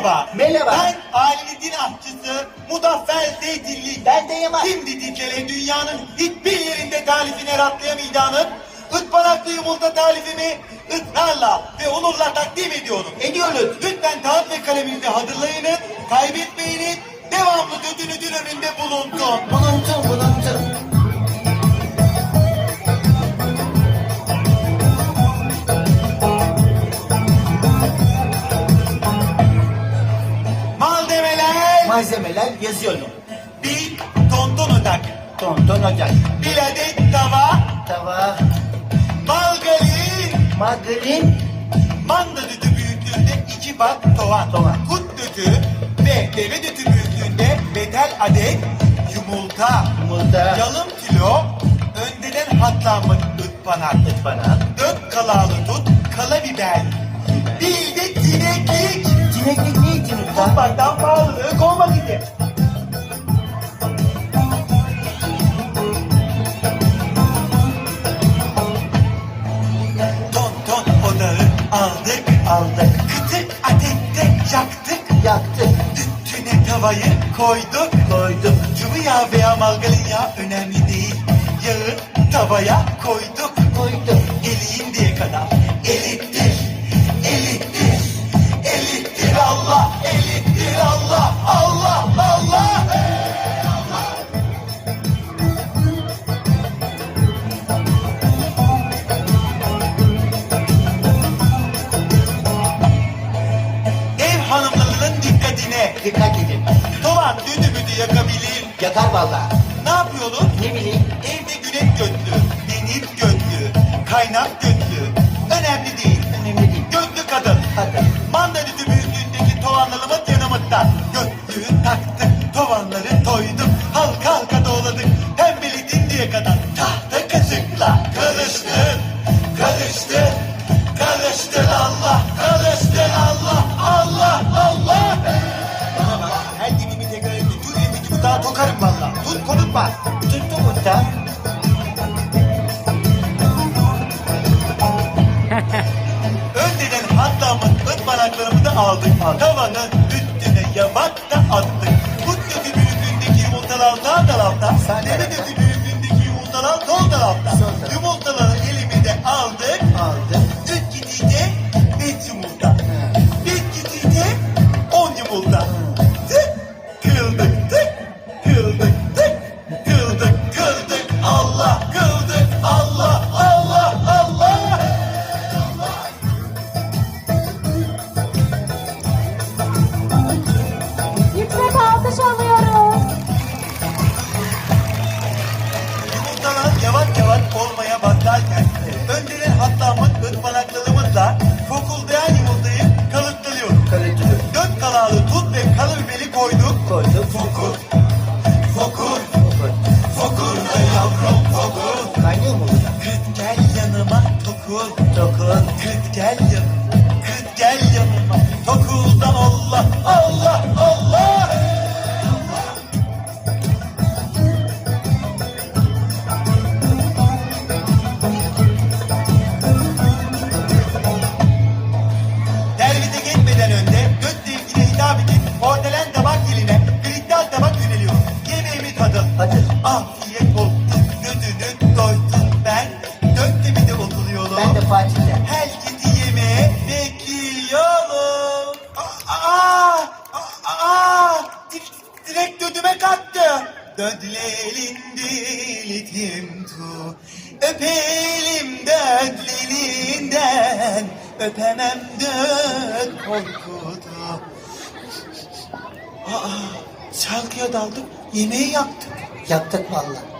Merhaba. Merhaba. Ben aile din aşçısı Mudaffer Zeytinli. Ben de Yaman. Şimdi dinlere dünyanın hiçbir yerinde tarifine rastlayamayacağınız ıspanaklı yumurta tarifimi ısrarla ve onurla takdim ediyorum. Ediyoruz. Lütfen kağıt ve kaleminizi hazırlayınız, kaybetmeyiniz, devamlı gözünüzün önünde bulunsun. Bulunsun bulunsun. Malzemeler yazıyorum. bir tonton odak, Tonton ocak. bir adet tava, Tava. margarin, Margarin. manda düdü büyüklüğünde iki bak tovan, Tovan. kut düdü ve deve düdü büyüklüğünde betel adet yumurta, Yumurta. yalım kilo, önceden hatlanmış ıspanak, Ispanak. dört kalalı tut, kala biber, bir de tineklik, Sineklik ne için tutmaktan Ton ton odağı aldık, Aldık. kıtık ateşte yaktık, Yaktık. üstüne tavayı koyduk. Koyduk. Sıvı yağ veya margarin yağı önemli değil. Yağı tavaya koyduk. Koyduk. Eriyinceye kadar erittir, Yakar valla. Ne yapıyoruz? Ne bileyim. Evde güneş gözlü, deniz gözlü, kaynak gözlü. Önemli değil. Önemli değil. Gözlü kadın. Hadi. Mandalini büyüklüğündeki tovanlarımız yanımızda. Gözlüğü taktık, tovanları toyduk. Halka halka doğladık. Pembeli diye kadar Tut konutma. Tuttum usta. Önceden hatlamın ıspanaklarımızı aldık. Tavanın üstüne yavaşça attık. Bu kötü büyüklüğündeki yumurtalar sağ tarafta. Kötü büyüklüğündeki yumurtalar sol tarafta. Tokur, Dokun. kız gel Dödlerin dilitim tu. Öpelim dödlerinden. Öpemem död korkudu. Aa, şarkıya daldık, yemeği yaptık. Yaptık valla.